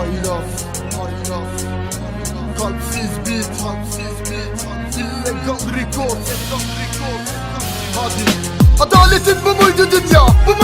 Haylaz Kalpsiz beat, kalpsiz beat İllegal record, illegal record Hadi. Adaletin bu muydu dünya? Bu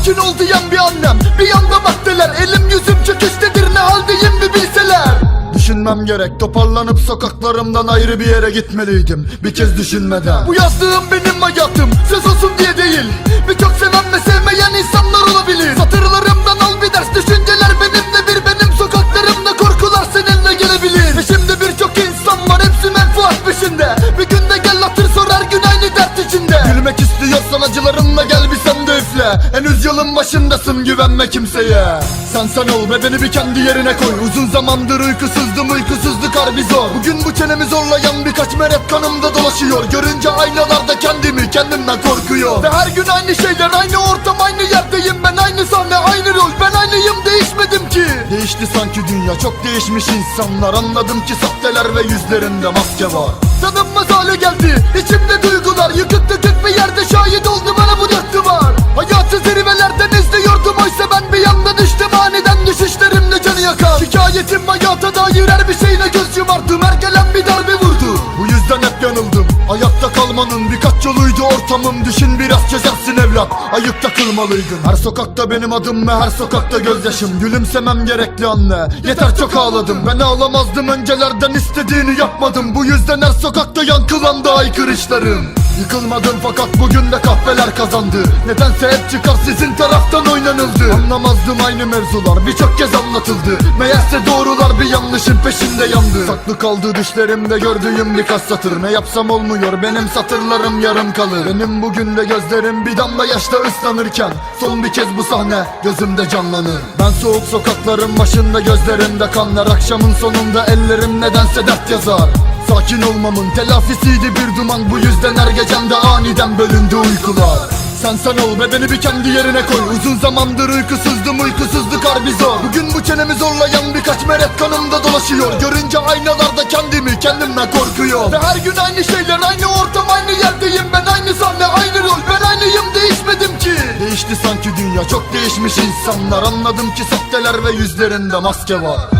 Sakin ol diyen bir annem. Bir yanda maddeler Elim yüzüm çöküştedir ne haldeyim bir bilseler. Düşünmem gerek toparlanıp sokaklarımdan ayrı bir yere gitmeliydim. Bir kez düşünmeden. Bu yazdığım benim hayatım. Söz olsun başındasın güvenme kimseye. Sen sen ol ve beni bir kendi yerine koy. Uzun zamandır uykusuzdum uykusuzluk harbi zor. Bugün bu çenemi zorlayan birkaç meret kanımda dolaşıyor. Görünce aynalarda kendimi kendimden korkuyor. Ve her gün aynı şeyler aynı ortam aynı yerdeyim Ben. Aynı sahne aynı rol. Ben aynıyım değişmedim ki. Değişti sanki dünya çok değişmiş insanlar. Anladım ki sahteler ve yüzlerinde maske var. Tanınmaz hale geldi içimde duygular. Yıkık dökük bir yerde şahit oldu bana Hikayetim hayata dair her bir şeyle göz yumardım Her gelen bir darbe vurdu. Bu yüzden hep yanıldım. Ayakta kalmanın birkaç yoluydu ortamım. Düşün biraz çözersin evlat. Ayıp takılmalıydın Her sokakta benim adım ve her sokakta gözyaşım. Gülümsemem gerekli anne. Yeter çok ağladım. Ben ağlamazdım öncelerden istediğini yapmadım. Bu yüzden her sokakta yankılandı aykırışlarım Yıkılmadım fakat bugün de kahveler kazandı. Nedense hep çıkar sizin taraftan oynanıldı. Anlamazdım aynı mevzular birçok kez anlatıldı. Meğerse doğrular bir yanlışın peşinde yandı. Saklı kaldı düşlerimde gördüğüm birkaç satır. Ne yapsam olmuyor benim satırlarım yarım kalır. Benim bugün de gözlerim bir damla yaşta ıslanırken Son bir kez bu sahne gözümde canlanır. Ben soğuk sokakların başında gözlerimde kanlar. Akşamın sonunda ellerim nedense dert yazar Sakin olmamın telafisiydi bir duman. Bu yüzden her gecemde aniden bölündü uykular. Sen sen ol ve beni bir kendi yerine koy. Uzun zamandır uykusuzdum uykusuzluk harbi zor. Bugün bu çenemi zorlayan birkaç meret kanımda dolaşıyor. Görünce aynalarda kendimi kendimden korkuyor. Ve her gün aynı şeyler aynı ortam aynı yerdeyim. Ben aynı sahne aynı rol. Ben aynıyım değişmedim ki. Değişti sanki dünya çok değişmiş insanlar. Anladım ki sahteler ve yüzlerinde maske var